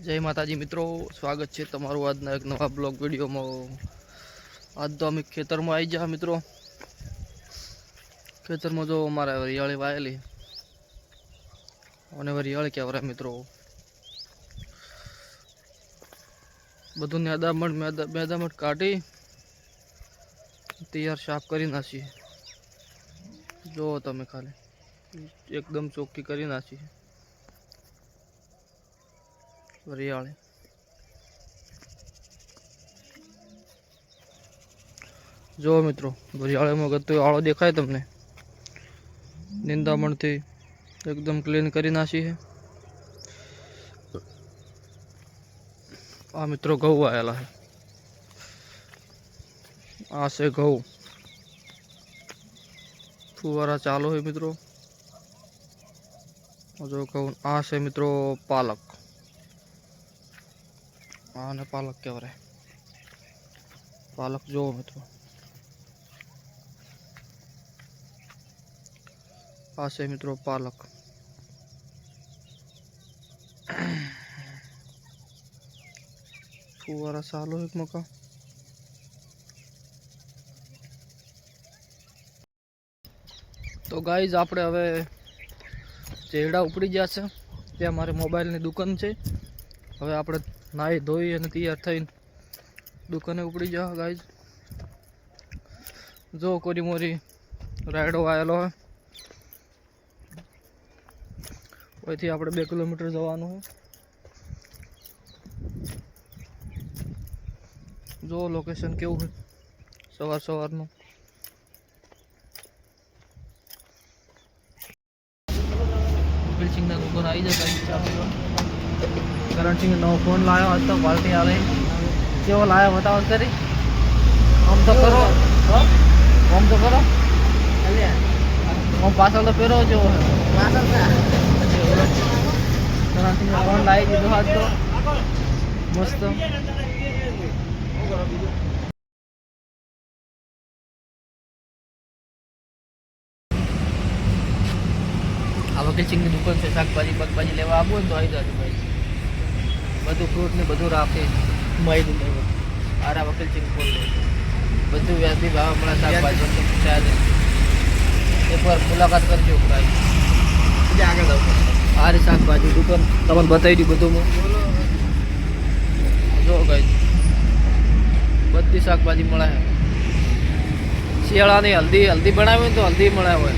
જય માતાજી મિત્રો, સ્વાગત છે તમારું આજના એક નવા બ્લોગ વિડીયોમાં. આજ તો અમે ખેતરમાં આવી ગયા મિત્રો. ખેતરમાં જો અમારે વરિયાળી વાયેલી. અને વરિયાળી કહેવાય મિત્રો? બધું મેદામઠ મેદા મેદામઠ કાઢી, તૈયાર સાફ કરી નાખીએ. જુઓ તમે ખાલી. એકદમ ચોખ્ખી કરી નાખી વરિયાળી જો મિત્રો વરિયાળીમાં ગતો આળો દેખાય તમને? નિંદામણથી એકદમ ક્લીન કરી નાખી છે. આ મિત્રો ઘઉં આવેલા છે. આ છે ઘઉં. ફુવારા ચાલુ છે મિત્રો. જો ઘઉં, આ છે મિત્રો પાલક. આને પાલક કહેવાય. પાલક જોવો મિત્રો. આ છે મિત્રો પાલક. ફુવારા ચાલુ એક મકા. તો ગાઈઝ, આપણે હવે ચેરડા ઉપડી ગયા છે. ત્યાં મારી મોબાઈલની દુકાન છે. હવે આપણે નાહી ધોઈ અને તૈયાર થઈને દુકાને ઉપડી જા ગાઈઝ જો કોરી મોરી રાયડો આવેલો હોય અહીંથી આપણે બે કિલોમીટર જવાનું હોય જો લોકેશન કેવું છે સવાર સવારનું. બિલ્ડિંગના ઉપર આવી જાય ગાઈઝ સિંહ નવો ફોન લાવ્યો હતો ક્વોલિટી આવે. કેવો લાવ્યો બતાવો કરી. આમ તો કરો. આમ તો કરો. આમ પાછળ તો પહેરો જો કરણ સિંહ ફોન લાવી દીધો હાથ તો. મસ્ત. વકીલ સિંગની દુકાન છે, શાકભાજી, બકભાજી લેવા આવું હોય તો આવી જાજો ભાઈ. બધું ફ્રૂટ ને બધું રાખે. મય ને બધું આરા વકીલ સિંગ ફોન બધું વ્યાજબી ભાવ મળે શાકભાજી પૂછાય છે એકવાર મુલાકાત કરજો ભાઈ. આગળ આરી શાકભાજી દુકાન તમને બતાવી દઉં બધું જો ગઈ બધી શાકભાજી મળે. શિયાળાની હલ્દી હલ્દી બનાવી તો હલ્દી મળે હોય